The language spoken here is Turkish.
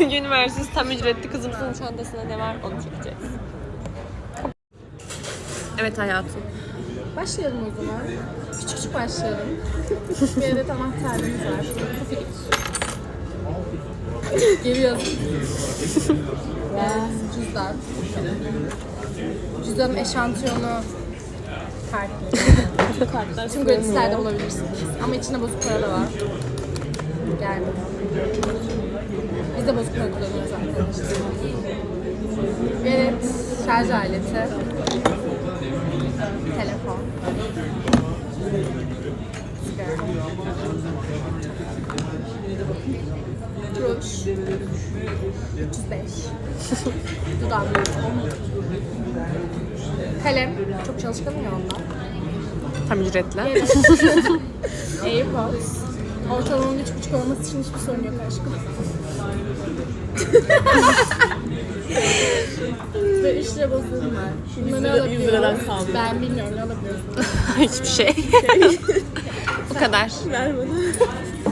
Versus tam ücretli kızımızın çantasında ne var onu çekeceğiz. Evet hayatım. Başlayalım o zaman. Küçük küçük başlayalım. Bir adet anahtarlığımız var. Kafilik. Geliyoruz. Cüzdan. Cüzdanın eşantiyonu kartları. Kartlar Tüm gratislerde bulabilirsiniz. Ama içinde bozuk para da var. Geldi. Biz de bozuk para kullanıyoruz arkadaşlar. Adet şarj aleti. Telefon. Ruj. 305. Dudak. Kalem. Çok çalışkanım ya ondan. Tam ücretli. AirPods. Ortalamanın üç buçuk olması için hiçbir sorun yok aşkım. Ve 3 lira bozuğum var. Bunları lira- yüz liradan alabiliyorum. kaldı. Ben bilmiyorum ne alabiliyorsun. Hiçbir şey. Bu kadar. Ver bana.